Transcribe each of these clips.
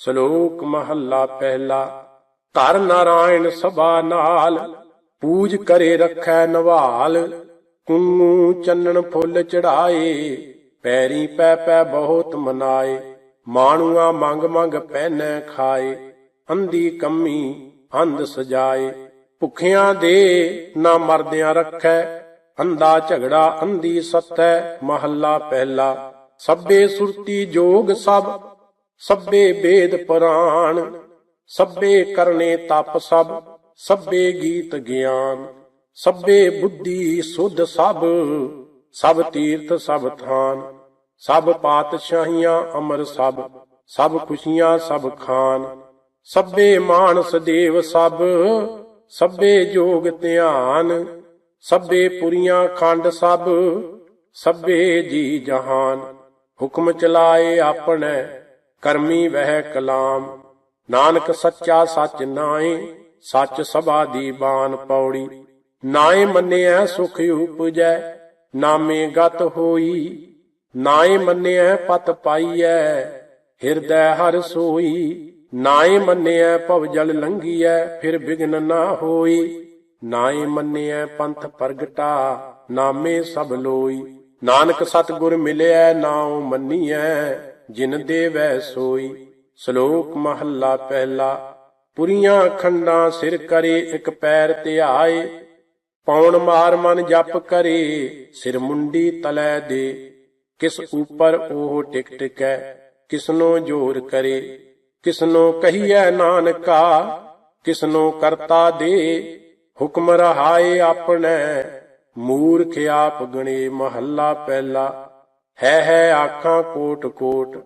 ਸ਼ਲੋਕ ਮਹੱਲਾ ਪਹਿਲਾ, ਧਰ ਨਾਰਾਇਣ ਸਭਾ ਨਾਲ, ਪੂਜ ਕਰੇ ਰੱਖੈ ਨਵਾਲ, ਕੁੰਗੂ ਚੰਨਣ ਫੁੱਲ ਚੜਾਏ, ਪੈਰੀ ਪੈ ਪੈ ਬਹੁਤ ਮਨਾਏ, ਮਾਣੂਆ ਮੰਗ ਮੰਗ ਪਹਿਨੈ ਖਾਏ, ਅੰਧੀ ਕੰਮੀ ਅੰਧ ਸਜਾਏ, ਭੁਖਿਆਂ ਦੇ ਨਾ ਮਰਦਿਆਂ ਰੱਖੈ ਅੰਦਾ ਝਗੜਾ ਅੰਧੀ ਸੱਤੈ ਮਹੱਲਾ ਪਹਿਲਾ, ਸਭੇ ਸੁਰਤੀ ਜੋਗ ਸਭ ਸਭੇ ਵੇਦ ਪੁਰਾਣ, ਸਭੇ ਕਰਨੇ ਤਪ ਸਭ, ਸਭੇ ਗੀਤ ਗਿਆਨ, ਸਭੇ ਬੁੱਧੀ ਸੁਧ ਸਭ ਸਭ ਤੀਰਥ ਸਭ ਥਾਨ, ਸਭ ਪਾਤਸ਼ਾਹੀਆਂ ਅਮਰ ਸਭ ਸਭ ਖੁਸ਼ੀਆਂ ਸਭ ਖਾਨ, ਸਭੇ ਮਾਨਸ ਦੇਵ ਸਭ, ਸਭੇ ਜੋਗ ਧਿਆਨ, ਸਭੇ ਪੁਰੀਆਂ ਖੰਡ ਸਭ, ਸਭੇ ਜੀ ਜਹਾਨ, ਹੁਕਮ ਚਲਾਏ ਆਪਣੇ ਕਰਮੀ ਵਹਿ ਕਲਾਮ। ਨਾਨਕ ਸੱਚਾ ਸੱਚ ਨਾਏ ਸੱਚ ਸਭਾ ਦੀ ਬਾਣ ਪੌੜੀ। ਨਾਏ ਮੰਨਿਆ ਸੁਖ ਉਪਜੈ, ਨਾਮੇ ਗਤ ਹੋਈ। ਨਾਏ ਮੰਨਿਆ ਪਤ ਪਾਈਐ, ਹਿਰਦੈ ਹਰ ਸੋਈ। ਨਾਏ ਮੰਨਿਆ ਭਵ ਜਲ ਲੰਘੀਐ, ਫਿਰ ਬਿਗਨ ਨਾ ਹੋਈ। ਨਾਏ ਮੰਨਿਆ ਪੰਥ ਪ੍ਰਗਟਾ, ਨਾਮੇ ਸਭ ਲੋਈ। ਨਾਨਕ ਸਤਿਗੁਰ ਮਿਲਿਆ ਨਾਉ ਮੰਨੀਐ। ਜਿਨ ਦੇਵੈ ਸੋਈ, ਸ਼ਲੋਕ ਮਹੱਲਾ ਪਹਿਲਾ। ਪੁਰੀਆਂ ਖੰਡਾਂ ਸਿਰ ਕਰੇ, ਇੱਕ ਪੈਰ ਧਿਆਏ। ਪੌਣ ਮਾਰ ਮਨ ਜਪ ਕਰੇ, ਸਿਰ ਮੁੰਡੀ ਤਲੈ ਦੇ। ਕਿਸ ਉਪਰ ਉਹ ਟਿਕ ਟਿਕੈ, ਕਿਸਨੋ ਜੋਰ ਕਰੇ। ਕਿਸਨੋ ਕਹੀਐ ਨਾਨਕਾ, ਕਿਸਨੋ ਕਰਤਾ ਦੇ। ਹੁਕਮ ਰਹਾਏ ਆਪਣੇ, ਮੂਰਖ ਆਪ ਗਣੇ ਮਹੱਲਾ ਪਹਿਲਾ। ਹੈ ਹੈ ਆਖਾਂ ਕੋਟ ਕੋਟ,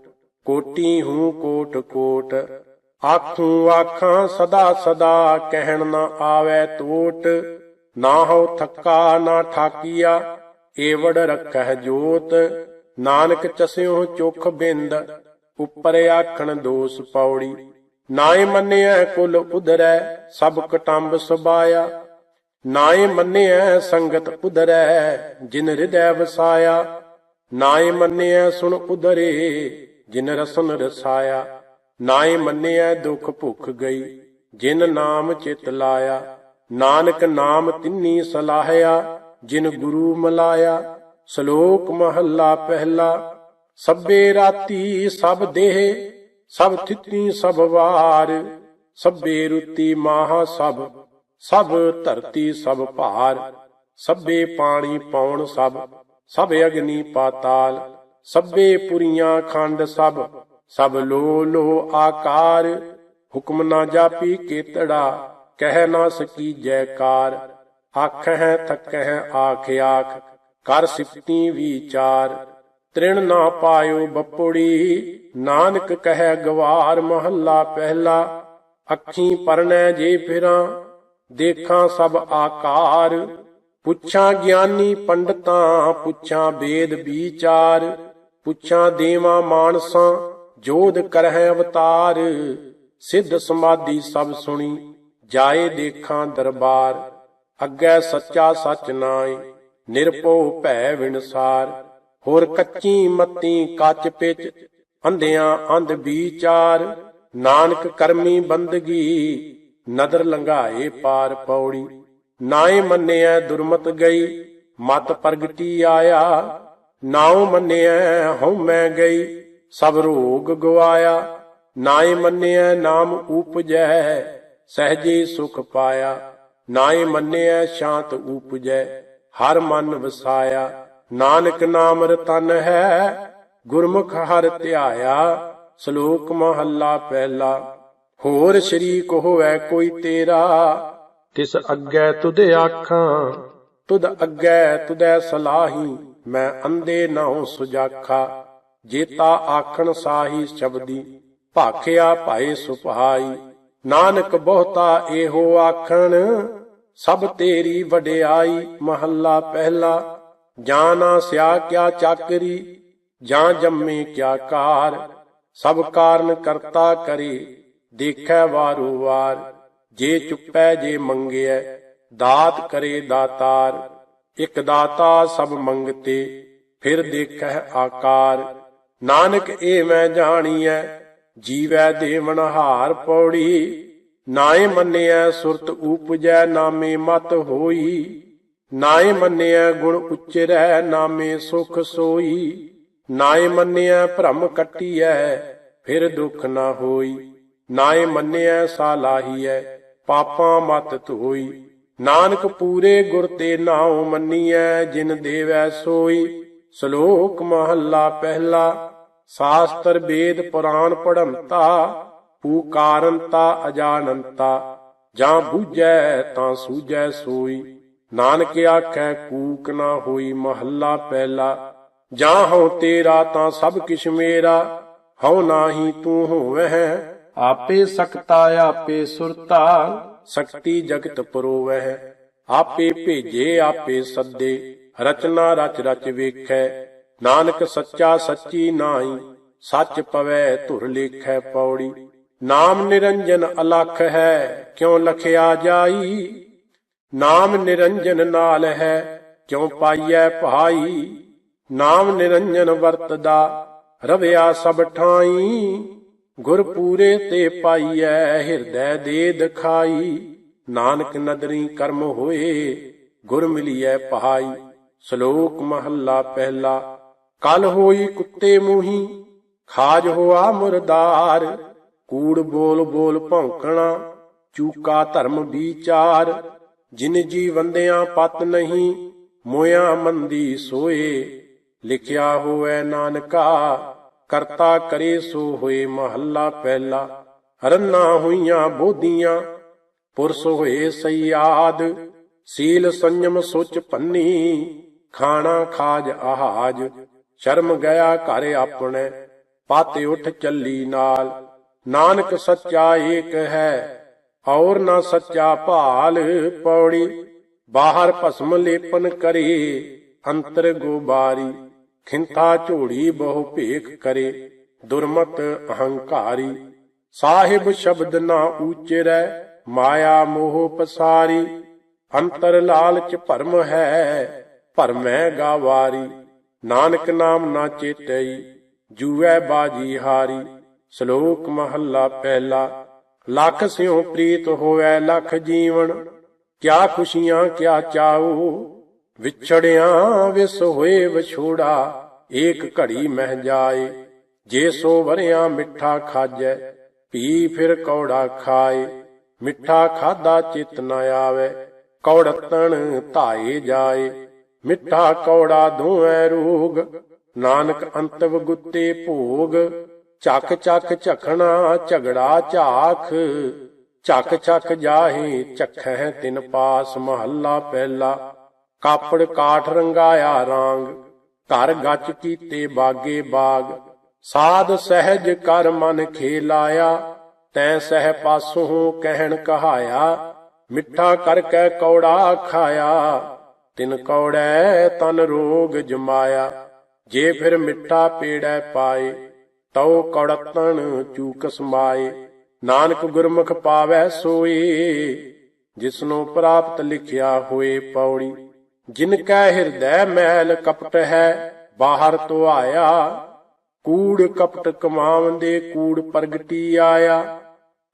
ਕੋਟੀ ਹੂੰ ਕੋਟ ਕੋਟ। ਆਖੂ ਆਖਾਂ ਸਦਾ ਸਦਾ ਕਹਿਣ ਨਾ ਆਵੇ ਟੋਟ ਨਾ ਹੋ ਥੱਕਾ ਨਾ ਠਾਕੀਆ, ਏਵੜ ਰੱਖਹਿ ਜੋਤ। ਨਾਨਕ ਚਸਿਓ ਚੁਖ ਬਿੰਦ, ਉੱਪਰ ਆਖਣ ਦੋਸ ਪੌੜੀ। ਨਾਏ ਮੰਨਿਆ ਕੁਲ ਉਧਰੈ, ਸਭ ਕਟੰਬ ਸੁਬਾਇਆ। ਨਾਏ ਮੰਨਿਆ ਸੰਗਤ ਉਧਰੈ, ਜਿਨ ਹਿਰਦੈ ਵਸਾਇਆ। ਨਾਏ ਮੰਨਿਆ ਸੁਣ ਉਧਰੇ, ਜਿਨ ਰਸਨ ਰਸਾਇਆ। ਨਾਏ ਮੰਨਿਆ ਦੁਖ ਭੁੱਖ ਗਈ, ਜਿਨ ਨਾਮ ਚਿਤ ਲਾਇਆ। ਨਾਨਕ ਨਾਮ ਤਿੰਨੀ ਸਲਾਹਿਆ, ਜਿਨ ਗੁਰੂ ਮਲਾਇਆ। ਸ਼ਲੋਕ ਮਹੱਲਾ ਪਹਿਲਾ, ਸਭੇ ਰਾਤੀ ਸਭ ਦੇਹ, ਸਭ ਥਿਤੀ ਸਭ ਵਾਰ। ਸਭੇ ਰੁਤੀ ਮਾਹ ਸਭ ਸਭ ਧਰਤੀ ਸਭ ਭਾਰ। ਸਭੇ ਪਾਣੀ ਪੌਣ ਸਭ ਸਭ ਅਗਨੀ ਪਾਤਾਲ, ਸਭੇ ਪੁਰੀਆਂ ਖੰਡ ਸਭ ਸਭ ਲੋ ਲੋ ਆਕਾਰ। ਹੁਕਮ ਨਾ ਜਾਪੀ ਕੇਤੜਾ, ਕਹਿ ਨਾ ਸਕੀ ਜੈਕਾਰ। ਆਖ ਹੈ ਥੱਕ ਹੈ ਆਖ ਆਖ, ਕਰ ਸਿਫਤੀ ਵਿਚਾਰ। ਤ੍ਰਿਣ ਨਾ ਪਾਇਓ ਬਪੜੀ, ਨਾਨਕ ਕਹੈ ਗਵਾਰ ਮਹੱਲਾ ਪਹਿਲਾ। ਅੱਖੀ ਪਰਣੈ ਜੇ ਫਿਰਾਂ, ਦੇਖਾਂ ਸਭ ਆਕਾਰ। ਪੁੱਛਾਂ ਗਿਆਨੀ ਪੰਡਤਾਂ, ਪੁੱਛਾਂ ਵੇਦ ਵਿਚਾਰ, ਪੁੱਛਾਂ ਦੇਵਾਂ ਮਾਨਸਾਂ, ਜੋਧ ਕਰਹਿ ਅਵਤਾਰ। ਸਿੱਧ ਸਮਾਧੀ ਸਭ ਸੁਣੀ, ਜਾਏ ਦੇਖਾਂ ਦਰਬਾਰ। ਅੱਗੇ ਸੱਚਾ ਸੱਚ ਨਾਏ ਨਿਰਭਉ ਭੈ ਵਿਣਸਾਰ। ਹੋਰ ਕੱਚੀ ਮੱਤੀ ਕੱਚ ਪਿਚ, ਅੰਧਿਆਂ ਅੰਧ ਵਿਚਾਰ। ਨਾਨਕ ਕਰਮੀ ਬੰਦਗੀ, ਨਦਰ ਲੰਘਾਏ ਪਾਰ ਪੌੜੀ। ਨਾਏ ਮੰਨਿਆ ਦੁਰਮਤ ਗਈ, ਮਤ ਪ੍ਰਗਟੀ ਆਇਆ। ਨਾਉ ਮੰਨਿਆ ਹਉ ਮੈਂ ਗਈ, ਸਭ ਰੋਗ ਗਵਾਇਆ। ਨਾਏ ਮੰਨਿਆ ਨਾਮ ਉਪਜੈ ਸਹਜੇ ਸੁਖ ਪਾਇਆ। ਨਾਏ ਮੰਨਿਆ ਸ਼ਾਂਤ ਉਪਜੈ ਹਰ ਮਨ ਵਸਾਇਆ। ਨਾਨਕ ਨਾਮ ਰਤਨ ਹੈ, ਗੁਰਮੁਖ ਹਰ ਧਿਆਇਆ। ਸ਼ਲੋਕ ਮਹੱਲਾ ਪਹਿਲਾ, ਹੋਰ ਸ਼ਰੀਕ ਹੋਵੇ ਕੋਈ ਤੇਰਾ। ਤਿਸ ਅੱਗੇ ਤੁਧ ਆਖਾਂ। ਤੁਧ ਅੱਗੇ ਤੁਧੈ ਸਲਾਹੀ, ਮੈਂ ਅੰਦੇ ਨਾਉ ਸੁਜਾਖਾ। ਜੇਤਾ ਆਖਣ ਸਾਹੀ ਸ਼ਬਦੀ, ਭਾਖਿਆ ਭਾਏ ਸੁਪਹਾਈ। ਨਾਨਕ ਬਹੁਤਾ ਇਹੋ ਆਖਣ, ਸਭ ਤੇਰੀ ਵਡਿਆਈ, ਮਹੱਲਾ ਪਹਿਲਾ। ਜਾਨਾ ਸਿਆ ਕਿਆ ਚਾਕਰੀ, ਜਾਂ ਜੰਮੇ ਕਿਆ ਕਾਰ ਸਭ ਕਾਰਨ ਕਰਤਾ ਕਰੇ, ਦੇਖੈ ਵਾਰੂ ਵਾਰ। ਜੇ ਚੁੱਪੈ ਜੇ ਮੰਗਿਐ, ਦਾਤ ਕਰੇ ਦਾਤਾਰ, ਇਕ ਦਾਤਾ ਸਭ ਮੰਗਤੇ, ਫਿਰ ਦੇਖੈ ਆਕਾਰ। ਨਾਨਕ ਏ ਮੈਂ ਜਾਣੀਐ, ਜੀਵੈ ਦੇਵਨ ਹਾਰ ਪੌੜੀ। ਨਾਏ ਮੰਨਿਐ ਸੁਰਤ ਉਪਜੈ ਨਾਮੇ ਮਤ ਹੋਈ। ਨਾਏ ਮੰਨਿਆ ਗੁਣ ਉਚਰੈ, ਨਾਮੇ ਸੁਖ ਸੋਈ। ਨਾਏ ਮੰਨਿਐ ਭ੍ਰਮ ਕੱਟੀਐ, ਫਿਰ ਦੁਖ ਨਾ ਹੋਈ। ਨਾਏ ਮੰਨਿਆ ਮੰਨਿਐ ਸਾਲਾਹੀਐ ਪਾਪਾਂ ਮਤ ਧੋਈ। ਨਾਨਕ ਪੂਰੇ ਗੁਰ ਤੇ ਨਾਉ ਮੰਨੀਐ, ਜਿਨ ਦੇਵੈ ਸੋਈ। ਸ਼ਲੋਕ ਮਹੱਲਾ ਪਹਿਲਾ, ਸ਼ਾਸਤਰ ਵੇਦ ਪੁਰਾਣ ਪੜੰਤਾ ਪੂਕਾਰੰਤਾ ਅਜਾਨੰਤਾ। ਜਾਂ ਬੂਝੈ ਤਾਂ ਸੂਝੈ ਸੋਈ। ਨਾਨਕ ਆਖੈ, ਕੂਕ ਨਾ ਹੋਈ ਮਹੱਲਾ ਪਹਿਲਾ। ਜਾਂ ਹਉ ਤੇਰਾ ਤਾਂ ਸਭ ਕਿਛ ਮੇਰਾ। ਹਉ ਨਾਹੀ ਤੂੰ ਹੋਵਹਿ ਆਪੇ ਸਕਤਾ ਆਪੇ ਸੁਰਤਾ, ਸਕਤੀ ਜਗਤ ਪਰੋਵਹਿ। ਆਪੇ ਭੇਜੇ, ਆਪੇ ਸੱਦੇ, ਰਚਨਾ ਰਚ ਰਚ ਵੇਖੈ। ਨਾਨਕ ਸੱਚਾ ਸੱਚੀ ਨਾਹੀ, ਸੱਚ ਪਵੈ ਧੁਰ ਲੇਖੈ ਪੌੜੀ। ਨਾਮ ਨਿਰੰਜਨ ਅਲਖ ਹੈ, ਕਿਉ ਲਖਿਆ ਜਾਈ? ਨਾਮ ਨਿਰੰਜਨ ਨਾਲ ਹੈ, ਕਿਉ ਪਾਈਐ ਭਾਈ? ਨਾਮ ਨਿਰੰਜਨ ਵਰਤਦਾ, ਰਵਿਆ ਸਭ ਠਾਈ। ਗੁਰ ਪੂਰੇ ਤੇ ਪਾਈਐ ਹਿਰਦੈ ਦੇ ਦਿਖਾਈ। ਨਾਨਕ ਨਦਰੀ ਕਰਮ ਹੋਏ, ਗੁਰ ਮਿਲੀਐ ਪਹਾਈ। ਸ਼ਲੋਕ ਮਹੱਲਾ ਪਹਿਲਾ, ਕਲ ਹੋਈ ਕੁੱਤੇ ਮੂਹੀ, ਖਾਜ ਹੋਆ ਮੁਰਦਾਰ। ਕੂੜ ਬੋਲ ਬੋਲ ਭੌਂਕਣਾ, ਚੂਕਾ ਧਰਮ ਵਿਚਾਰ। ਜਿਨ ਜੀ ਵੰਦਿਆਂ ਪਤ ਨਹੀਂ, ਮੋਇਆ ਮੰਦੀ ਸੋਏ। ਲਿਖਿਆ ਹੋਵੇ ਨਾਨਕਾ ਕਰਤਾ ਕਰੇ ਸੋ ਹੋਏ ਮਹੱਲਾ ਪਹਿਲਾ। ਰੰਨਾ ਹੋਈਆਂ ਬੋਧੀਆਂ, ਪੁਰਸ ਹੋਏ ਸਯਾਦ ਸੀਲ ਸੰਜਮ ਸੁਚ ਪੰਨੀ, ਖਾਣਾ ਖਾਜ ਆਹਾਜ। ਸ਼ਰਮ ਗਿਆ ਘਰ ਆਪਣੇ, ਪਾਤੇ ਉਠ ਚੱਲੀ ਨਾਲ। ਨਾਨਕ ਸੱਚਾ ਏਕ ਹੈ, ਔਰ ਨਾ ਸੱਚਾ ਭਾਲ ਪੌੜੀ। ਬਾਹਰ ਭਸਮ ਲੇਪਨ ਕਰੇ, ਅੰਤਰ ਗੋਬਾਰੀ। ਖਿੰਥਾ ਝੋੜੀ ਬਹੁ ਭੇਖ ਕਰੇ, ਦੁਰਮਤ ਅਹੰਕਾਰੀ। ਸਾਹਿਬ ਸ਼ਬਦ ਨਾ ਊਚਰੈ ਮਾਇਆ ਮੋਹ ਪਸਾਰੀ। ਅੰਤਰ ਲਾਲਚ ਭਰਮ ਹੈ, ਭਰਮੈ ਗਾਵਾਰੀ। ਨਾਨਕ ਨਾਮ ਨਾ ਚੇਤਈ, ਜੂਐ ਬਾਜੀ ਹਾਰੀ। ਸ਼ਲੋਕ ਮਹੱਲਾ ਪਹਿਲਾ, ਲੱਖ ਸਿਉ ਪ੍ਰੀਤ ਹੋਵੇ ਲੱਖ ਜੀਵਨ। ਕਿਆ ਖੁਸ਼ੀਆਂ ਕਿਆ ਚਾਉ ਵਿਛੜਿਆ ਵਿਸ ਹੋਏ ਵਿਛੋੜਾ, ਏਕ ਘੜੀ ਮਹਿ ਜਾਏ, ਜੇ ਸੋ ਵਰਿਆ ਮਿੱਠਾ ਖਾਜੈ, ਪੀ ਫਿਰ ਕੌੜਾ ਖਾਏ। ਮਿੱਠਾ ਖਾਦਾ ਚਿਤ ਨ ਆਵੇ, ਕੌੜਤਣ ਧਾਏ ਜਾਏ। ਮਿੱਠਾ ਕੌੜਾ ਦੋਵੇਂ ਰੋਗ, ਨਾਨਕ ਅੰਤਵ ਗੁੱਤੇ ਭੋਗ। ਚੱਕ ਚੱਕ ਝਖਣਾ ਝਗੜਾ ਝਾਖ, ਚੱਕ ਚੱਕ ਜਾਹੇ ਝਖੈ ਤਿਨ ਪਾਸ ਮਹੱਲਾ ਪਹਿਲਾ। ਕਾਪੜ ਕਾਠ ਰੰਗਾਇਆ ਰਾਂਗ, ਘਰ ਗੱਚ ਕੀਤੇ ਬਾਗੇ ਬਾਗ। ਸਾਧ ਸਹਿਜ ਕਰ ਮਨ ਖੇਲਾਇਆ, ਤੈ ਸਹਿ ਪਾਸੋਂ ਕਹਿਣ ਕਹਾਇਆ, ਮਿੱਠਾ ਕਰ ਕੈ ਕੌੜਾ ਖਾਇਆ। ਤਿਨ ਕੌੜੈ ਤਨ ਰੋਗ ਜਮਾਇਆ, ਜੇ ਫਿਰ ਮਿੱਠਾ ਪੇੜੈ ਪਾਏ, ਤਉ ਕੜਤਨ ਚੂਕ ਸਮਾਏ। ਨਾਨਕ ਗੁਰਮੁਖ ਪਾਵੈ ਸੋਏ, ਜਿਸਨੂੰ ਪ੍ਰਾਪਤ ਲਿਖਿਆ ਹੋਏ ਪੌੜੀ। ਜਿਨ ਕੈ ਹਿਰਦੈ ਮੈਲ ਕਪਟ ਹੈ, ਬਾਹਰ ਤੋਂ ਆਇਆ। ਕੂੜ ਕਪਟ ਕਮਾਵੰਦੇ ਕੂੜ ਪ੍ਰਗਟੀ ਆਇਆ।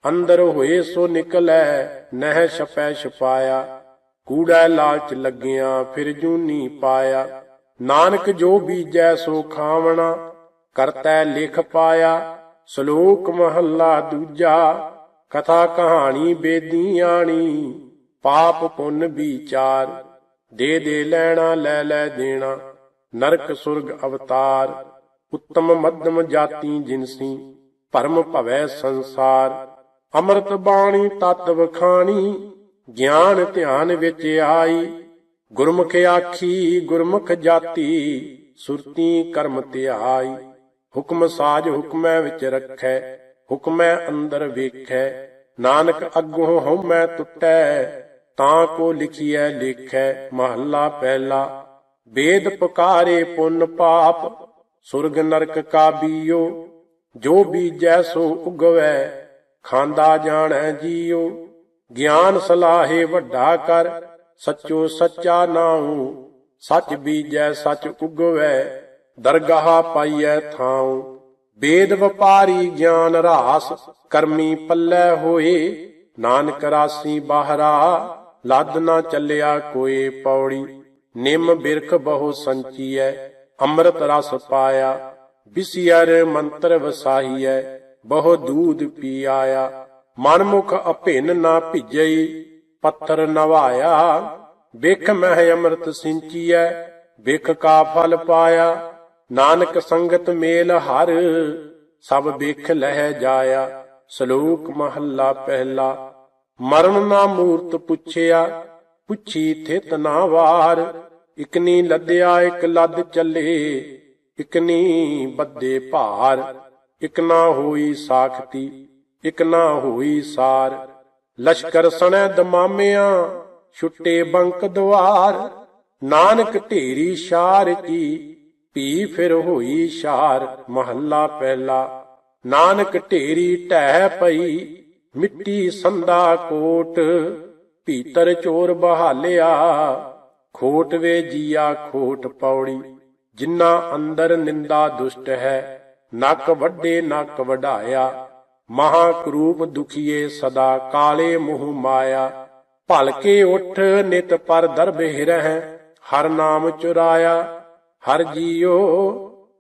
ਅੰਦਰ ਹੋਏ ਸੋ ਨਿਕਲੈ, ਨਹਿ ਛਪੈ ਛਪਾਇਆ। ਕੂੜਾ ਲਾਲਚ ਲੱਗਿਆ, ਫਿਰ ਜੂਨੀ ਪਾਇਆ। ਨਾਨਕ ਜੋ ਬੀਜੈ, ਸੋ ਖਾਵਣਾ। ਕਰਤੈ ਲਿਖ ਪਾਇਆ। ਸ਼ਲੋਕ ਮਹੱਲਾ ਦੂਜਾ। ਕਥਾ ਕਹਾਣੀ ਬੇਦੀ ਆਣੀ। ਪਾਪ ਪੁੰਨ ਵਿਚਾਰ। ਦੇ ਦੇ ਲੈਣਾ, ਲੈ ਲੈ ਦੇਣਾ। ਨਰਕ ਸੁਰਗ ਅਵਤਾਰ, ਉੱਤਮ ਮੱਧਮ ਜਾਤੀ ਜਿਨਸੀ, ਭਰਮ ਭਵੈ ਸੰਸਾਰ। ਅੰਮ੍ਰਿਤ ਬਾਣੀ, ਤਤ ਵਖਾਣੀ, ਗਿਆਨ ਧਿਆਨ ਵਿੱਚ ਆਈ। ਗੁਰਮੁਖ ਆਖੀ, ਗੁਰਮੁਖ ਜਾਤੀ, ਸੁਰਤੀ ਕਰਮ ਧਿਆਈ। ਹੁਕਮ ਸਾਜ ਹੁਕਮੈ ਵਿੱਚ ਰੱਖੈ, ਹੁਕਮੈ ਅੰਦਰ ਵੇਖੈ। ਨਾਨਕ ਅੱਗੋਂ ਹਉਮੈ ਟੁੱਟੈ ਤਾਂ ਕੋ ਲਿਖੀਐ ਲੇਖੈ, ਮਹੱਲਾ ਪਹਿਲਾ। ਵੇਦ ਪੁਕਾਰੇ ਪੁੰਨ ਪਾਪ, ਸੁਰਗ ਨਰਕ ਕਾ ਬੀਓ। ਜੋ ਬੀਜੈ ਸੋ ਉਗਵੈ, ਖਾਂਦਾ ਜਾਣੈ ਜੀਓ। ਗਿਆਨ ਸਲਾਹੇ ਵੱਡਾ ਕਰ, ਸੱਚੋ ਸੱਚਾ ਨਾਉ। ਸੱਚ ਬੀਜੈ, ਸੱਚ ਉਗਵੈ, ਦਰਗਾਹ ਪਾਈਐ ਥਾਉ। ਵੇਦ ਵਪਾਰੀ ਗਿਆਨ ਰਾਸ, ਕਰਮੀ ਪੱਲੇ ਹੋਏ। ਨਾਨਕ ਰਾਸੀ ਬਾਹਰਾ ਲੱਦ ਨਾ ਚੱਲਿਆ ਕੋਈ ਪੌੜੀ। ਨਿੰਮ ਬਿਰਖ ਬਹੁ ਸੰਚੀਐ, ਅੰਮ੍ਰਿਤ ਰਸ ਪਾਇਆ। ਬਿਸਿਆਰ ਮੰਤਰ ਵਸਾਹੀਐ, ਬਹੁ ਦੂਧ ਪੀ ਆਇਆ ਮਨ ਮੁਖ ਅਭਿੰਨ ਨਾ ਭਿਜਈ, ਪੱਥਰ ਨਵਾਇਆ। ਬਿਖ ਮਹਿ ਅੰਮ੍ਰਿਤ ਸਿੰਚੀਐ, ਬਿਖ ਕਾ ਫਲ ਪਾਇਆ। ਨਾਨਕ ਸੰਗਤ ਮੇਲ ਹਰ, ਸਭ ਬਿਖ ਲਹਿ ਜਾਇਆ। ਸ਼ਲੋਕ ਮਹੱਲਾ ਪਹਿਲਾ। ਮਰਨ ਨਾ ਮੂਰਤ ਪੁੱਛਿਆ, ਪੁੱਛੀ ਥਿਤ ਨਾ ਵਾਰ। ਇਕਨੀ ਲੱਦਿਆ, ਇਕ ਲੱਦ ਚੱਲੇ, ਇਕਨੀ ਬੱਦੇ ਭਾਰ। ਇਕ ਨਾ ਹੋਈ ਸਾਖਤੀ, ਇਕ ਨਾ ਹੋਈ ਸਾਰ। ਲਸ਼ਕਰ ਸਣੈ ਦਮਾਮਿਆਂ, ਛੁੱਟੇ ਬੰਕ ਦੁਆਰ ਨਾਨਕ ਢੇਰੀ ਸ਼ਾਰ ਕੀ ਪੀ ਫਿਰ ਹੋਈ ਸ਼ਾਰ। ਮਹੱਲਾ ਪਹਿਲਾ, ਨਾਨਕ ਢੇਰੀ ਢਹਿ ਪਈ। ਮਿੱਟੀ ਸੰਦਾ ਕੋਟ, ਭੀਤਰ ਚੋਰ ਬਹਾਲਿਆ। ਖੋਟ ਵੇ ਜੀਆ ਖੋਟ ਪੌੜੀ, ਜਿੰਨਾ ਅੰਦਰ ਨਿੰਦਾ ਦੁਸ਼ਟ ਹੈ, ਨੱਕ ਵੱਡੇ ਨੱਕ ਵਢਾਇਆ। ਮਹਾ ਕਰੂਪ ਦੁਖੀਏ ਸਦਾ ਕਾਲੇ ਮੂੰਹ ਮਾਇਆ। ਭਲਕੇ ਉਠ ਨਿਤ ਪਰ ਦਰਬਹਿ ਰਹਿ ਹਰ ਨਾਮ ਚੁਰਾਇਆ। ਹਰ ਜੀਓ,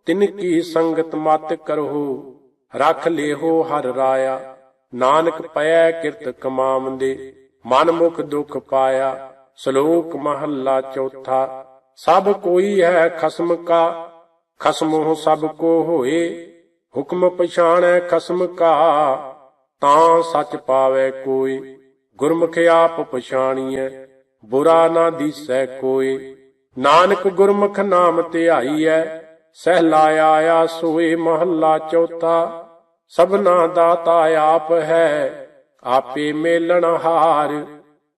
ਤਿਨ ਕੀ ਸੰਗਤ ਮਤ ਕਰੋ, ਰਖ ਲੇਹੋ ਹਰ ਰਾਇਆ। ਨਾਨਕ ਪਇਐ ਕਿਰਤ ਕਮਾਵੰਦੇ, ਮਨ ਮੁਖ ਦੁਖ ਪਾਇਆ, ਸ਼ਲੋਕ ਮਹੱਲਾ ਚੌਥਾ, ਸਭ ਕੋਈ ਹੈ ਖਸਮ ਕਾ, ਖਸਮੋ ਸਭ ਕੋ ਹੋਏ, ਹੁਕਮ ਪਛਾਣੈ ਖਸਮ ਕਾ, ਤਾਂ ਸੱਚ ਪਾਵੇ ਕੋਈ, ਗੁਰਮੁਖ ਆਪ ਪਛਾਣੀਐ, ਬੁਰਾ ਨਾ ਦੀਸੈ ਕੋਈ, ਨਾਨਕ ਗੁਰਮੁਖ ਨਾਮ ਧਿਆਈਐ ਸਹਿਲਾ ਆਇਆ ਸੋਏ ਮਹੱਲਾ ਚੌਥਾ ਸਭਨਾ ਦਾਤਾ ਆਪ ਹੈ, ਆਪੇ ਮੇਲਣ ਹਾਰ।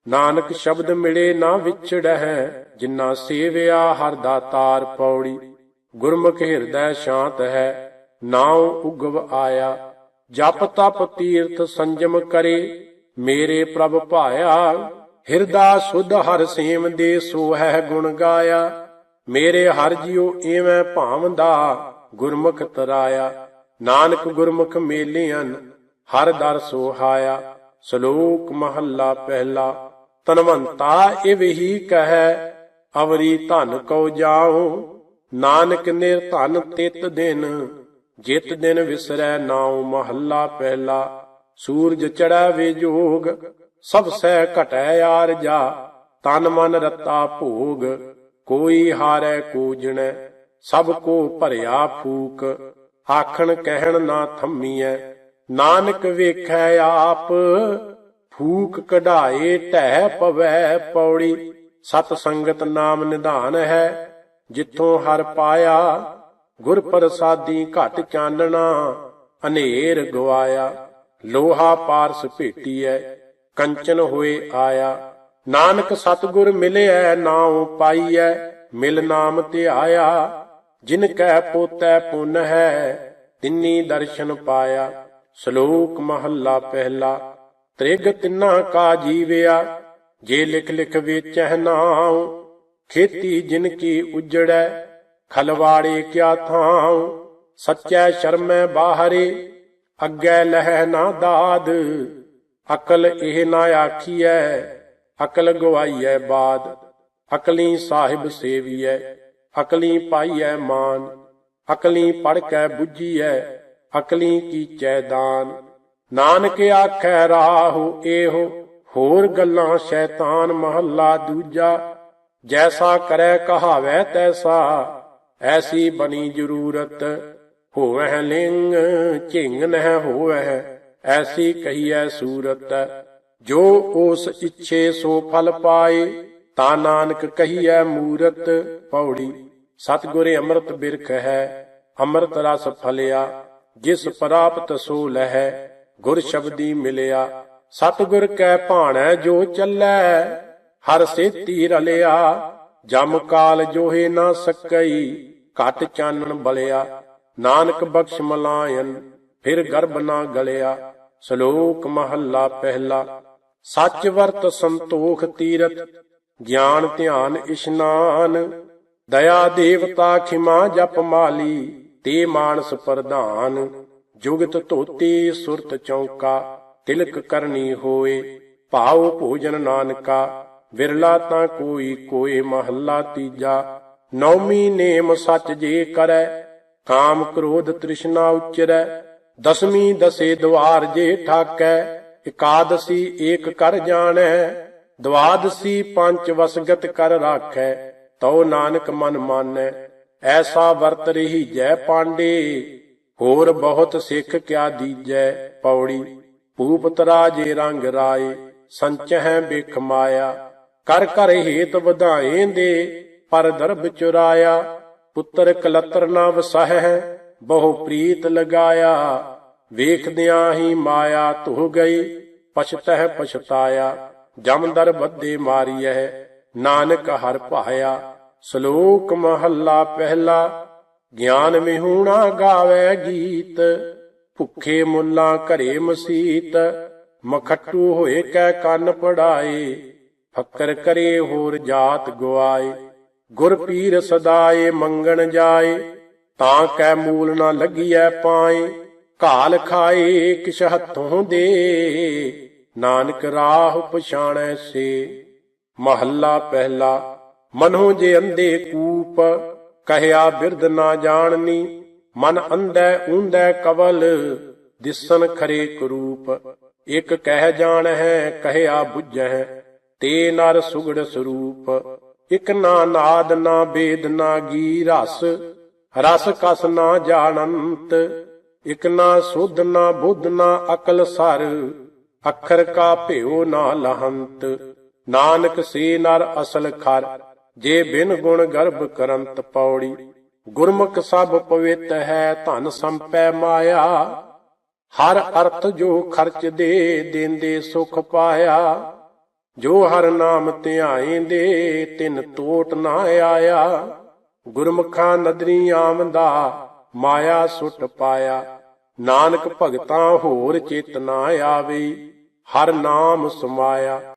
ਨਾਨਕ ਸ਼ਬਦ ਮਿਲੇ ਨਾ ਵਿਛੜੈ ਜਿਨ੍ਹਾਂ ਸੇਵਿਆ ਹਰ ਦਾਤਾਰ ਪੌੜੀ। ਗੁਰਮੁਖ ਹਿਰਦੈ ਸ਼ਾਂਤ ਹੈ, ਨਾਉ ਉਗਵ ਆਇਆ। ਜਪ ਤਪ ਤੀਰਥ ਸੰਜਮ ਕਰੇ, ਮੇਰੇ ਪ੍ਰਭ ਭਾਇਆ। ਹਿਰਦਾ ਸੁਧ ਹਰ ਸੇਮ ਦੇ ਸੋ ਹੈ ਗੁਣ ਗਾਇਆ। ਮੇਰੇ ਹਰ ਜਿਉ ਏਵੇਂ ਭਾਵੰਦਾ, ਗੁਰਮੁਖ ਤਰਾਇਆ। ਨਾਨਕ ਗੁਰਮੁਖ ਮੇਲਿਆਂ ਹਰ ਦਰ ਸੋਹਾਇਆ, ਸ਼ਲੋਕ ਮਹੱਲਾ ਪਹਿਲਾ ਤਨਵੰਤਾ ਇਹ ਹੀ ਕਹੈ, ਅਵਰੀ ਧਨ ਕਉ ਜਾਉ, ਨਾਨਕ ਨਿਰਧਨ ਤਿਤ ਦਿਨ, ਜਿਤ ਦਿਨ ਵਿਸਰੈ ਨਾਉ ਮਹੱਲਾ ਪਹਿਲਾ, ਸੂਰਜ ਚੜੈ ਵੇ ਜੋਗ, ਸਭ ਸਹਿ ਘਟੈ ਯਾਰ ਜਾ, ਤਨ ਮਨ ਰਤਾ ਭੋਗ, ਕੋਈ ਹਾਰੈ ਕੂਜਣੈ, ਸਭ ਕੋ ਭਰਿਆ ਫੂਕ ਆਖਣ ਕਹਿਣ ਨਾ ਥੰਮੀਐ। ਨਾਨਕ ਵੇਖੈ ਆਪ, ਫੂਕ ਕਢਾਏ ਢਹਿ ਪਵੈ ਪੌੜੀ। ਸਤ ਸੰਗਤ ਨਾਮ ਨਿਧਾਨ ਹੈ, ਜਿੱਥੋਂ ਹਰ ਪਾਇਆ। ਗੁਰ ਪ੍ਰਸਾਦੀ ਘਟ ਚਾਨਣਾ ਅਨੇਰ ਗਵਾਇਆ। ਲੋਹਾ ਪਾਰਸ ਭੇਟੀਐ, ਕੰਚਨ ਹੋਏ ਆਇਆ। ਨਾਨਕ ਸਤਗੁਰ ਮਿਲਿਐ, ਨਾਉ ਪਾਈਐ, ਮਿਲ ਨਾਮ ਧਿਆਇਆ। ਜਿਨ ਕੈ ਪੋਤੈ ਪੁੰਨ ਹੈ ਤਿੰਨੀ ਦਰਸ਼ਨ ਪਾਇਆ। ਸ਼ਲੋਕ ਮਹੱਲਾ ਪਹਿਲਾ, ਤ੍ਰਿਗ ਤਿੰਨਾ ਕਾ ਜੀਵਿਆ, ਜੇ ਲਿਖ ਲਿਖ ਵੇਚਹਿ ਨਾਉ। ਖੇਤੀ ਜਿਨ ਕੀ ਉਜੜੈ, ਖਲਵਾੜੇ ਕਿਆ ਥਾਉ। ਸੱਚੈ ਸ਼ਰਮੈ ਬਾਹਰੇ, ਅੱਗੇ ਲਹਿ ਨਾ ਦਾਦ। ਅਕਲ ਇਹ ਨਾ ਆਖੀਐ, ਅਕਲ ਗਵਾਈਐ ਬਾਦ। ਅਕਲੀ ਸਾਹਿਬ ਸੇਵੀਐ। ਅਕਲੀ ਪਾਈਐ ਮਾਨ, ਅਕਲੀ ਪੜ ਕੇ ਬੁੱਝੀਐ, ਅਕਲੀ ਕੀਚੈ ਦਾਨ। ਨਾਨਕ ਆਖੈ ਰਾਹੂ ਇਹੋ ਹੋਰ ਗੱਲਾਂ ਸ਼ੈਤਾਨ ਮਹੱਲਾ ਦੂਜਾ। ਜੈਸਾ ਕਰੈ ਕਹਾਵੈ ਤੈਸਾ, ਐਸੀ ਬਣੀ ਜ਼ਰੂਰਤ। ਹੋਵੈ ਲਿੰਗ, ਝਿੰਗ ਨਹਿ ਹੋਵੈ ਐਸੀ ਕਹੀਐ ਸੂਰਤ। ਜੋ ਉਸ ਇੱਛੇ ਸੋ ਫਲ ਪਾਏ, ਤਾਂ ਨਾਨਕ ਕਹੀਐ ਮੂਰਤ ਪੌੜੀ। ਸਤਿਗੁਰੇ ਅੰਮ੍ਰਿਤ ਬਿਰਖ ਹੈ, ਅੰਮ੍ਰਿਤ ਰਸ ਫਲਿਆ ਜਿਸ ਪ੍ਰਾਪਤ ਸੋ ਲਹਿ, ਗੁਰ ਸ਼ਬਦੀ ਮਿਲਿਆ। ਸਤਿਗੁਰ ਕੈ ਭਾਣੈ ਜੋ ਚੱਲੈ, ਹਰ ਸੇਤੀ ਰਲਿਆ। ਜਮ ਕਾਲ ਜੋਹੇ ਨਾ ਸਕਈ, ਘਟ ਚਾਨਣ ਬਲਿਆ। ਨਾਨਕ ਬਖਸ਼ ਮਲਾਇਨ, ਫਿਰ ਗਰਭ ਨਾ ਗਲਿਆ। ਸ਼ਲੋਕ ਮਹੱਲਾ ਪਹਿਲਾ। ਸੱਚ ਵਰਤ ਸੰਤੋਖ ਤੀਰਤ ਗਿਆਨ ਧਿਆਨ ਇਸ਼ਨਾਨ। ਦਇਆ ਦੇਵਤਾ ਖਿਮਾ ਜਪ ਮਾਲੀ, ਤੇ ਮਾਨਸ ਪ੍ਰਧਾਨ, ਜੁਗਤ ਧੋਤੀ ਸੁਰਤ ਚੌਂਕਾ, ਤਿਲਕ ਕਰਨੀ ਹੋਏ, ਭਾਉ ਭੋਜਨ ਨਾਨਕਾ, ਵਿਰਲਾ ਤਾਂ ਕੋਈ ਕੋਏ ਮਹੱਲਾ ਤੀਜਾ, ਨੌਮੀ ਨੇਮ ਸੱਚ ਜੇ ਕਰੈ, ਕਾਮ ਕ੍ਰੋਧ ਤ੍ਰਿਸ਼ਨਾ ਉਚਰੈ, ਦਸਵੀਂ ਦਸੇ ਦਵਾਰ ਜੇ ਠਾਕੈ, ਇਕਾਦਸੀ ਏਕ ਕਰ ਜਾਣੈ, ਦਵਾਦਸੀ ਪੰਜ ਵਸਗਤ ਕਰ ਰਾਖੈ ਤਉ ਨਾਨਕ ਮਨ ਮਾਨੈ, ਐਸਾ ਵਰਤ ਰਹੀ ਜੈ ਪਾਂਡੇ। ਹੋਰ ਬਹੁਤ ਸਿੱਖ ਕਿਆ ਦੀਜੈ ਪੌੜੀ, ਭੂਪਤ ਰਾਜੇ ਰੰਗ ਰਾਏ, ਸੰਚਹਿ ਬਿਖ ਮਾਇਆ। ਕਰ ਕਰ ਹੇਤ ਵਧਾਏ ਦੇ ਪਰ ਦਰਬ ਚੁਰਾਇਆ। ਪੁੱਤਰ ਕਲਤਰ ਨਾ ਵਸਹਿ ਬਹੁ ਪ੍ਰੀਤ ਲਗਾਇਆ। ਵੇਖਦਿਆਂ ਹੀ ਮਾਇਆ ਧੁ ਗਈ, ਪਛਤਹਿ ਪਛਤਾਇਆ। ਜਮਦਰ ਬੱਦੇ ਮਾਰੀਐ ਨਾਨਕ ਹਰ ਭਾਇਆ ਸ਼ਲੋਕ ਮਹੱਲਾ ਪਹਿਲਾ, ਗਿਆਨ ਵਿਹੂਣਾ ਗਾਵੇ ਗੀਤ, ਭੁੱਖੇ ਮੁੱਲਾ ਘਰੇ ਮਸੀਤ, ਮਖੱਟੂ ਹੋਏ ਕੈ ਕੰਨ ਪੜਾਏ, ਫੱਕਰ ਕਰੇ ਹੋਰ ਜਾਤ ਗਵਾਏ ਗੁਰ ਪੀਰ ਸਦਾਏ ਮੰਗਣ ਜਾਏ, ਤਾਂ ਕੈ ਮੂਲ ਨਾ ਲੱਗੀਐ ਪਾਏ, ਘਾਲ ਖਾਏ ਕਿਛ ਹੱਥੋਂ ਦੇ, ਨਾਨਕ ਰਾਹ ਪਛਾਣੈ ਸੇ। ਮਹੱਲਾ ਪਹਿਲਾ ਮਨੋ ਜੇ ਅੰਧੇ ਕੂਪ, ਕਹਿਆ ਬਿਰਦ ਨਾ ਜਾਣਨੀ, ਮਨ ਅੰਧੈ ਊਂਧੈ ਕਵਲ, ਦਿਸਨ ਖਰੇ ਕਰੂਪ। ਇਕ ਕਹਿ ਜਾਣ ਹੈ ਕਹਿਆ ਬੁੱਝੈ ਤੇ ਨਰ ਸੁਗੜ ਸਰੂਪ। ਇਕ ਨਾ ਨਾਦ, ਨਾ ਬੇਦ, ਨਾ ਗੀ ਰਸ ਰਸ ਕਸ ਨਾ ਜਾਣੰਤ। ਇਕ ਨਾ ਸੁਧ, ਨਾ ਬੁੱਧ, ਨਾ ਅਕਲ ਸਰ, ਅੱਖਰ ਕਾ ਭਿਓ ਨਾ ਲਹੰਤ। ਨਾਨਕ ਸੇ ਨਰ ਅਸਲ ਖਰ, ਜੇ ਬਿਨ ਗੁਣ ਗਰਭ ਕਰੰਤ ਪੌੜੀ। ਗੁਰਮੁਖ ਸਭ ਪਵਿੱਤ ਹੈ, ਧਨ ਸੰਪੈ ਮਾਇਆ। ਹਰ ਅਰਥ ਜੋ ਖਰਚ ਦੇ, ਦਿੰਦੇ ਸੁਖ ਪਾਇਆ। ਜੋ ਹਰ ਨਾਮ ਧਿਆਏਂਦੇ, ਤਿਨ ਟੋਟ ਨਾ ਆਇਆ। ਗੁਰਮੁਖਾਂ ਨਦਰੀ ਆਮਦਾ ਮਾਇਆ ਸੁੱਟ ਪਾਇਆ। ਨਾਨਕ ਭਗਤਾਂ ਹੋਰ ਚੇਤਨਾ ਆਵੇ, ਹਰ ਨਾਮ ਸਮਾਇਆ।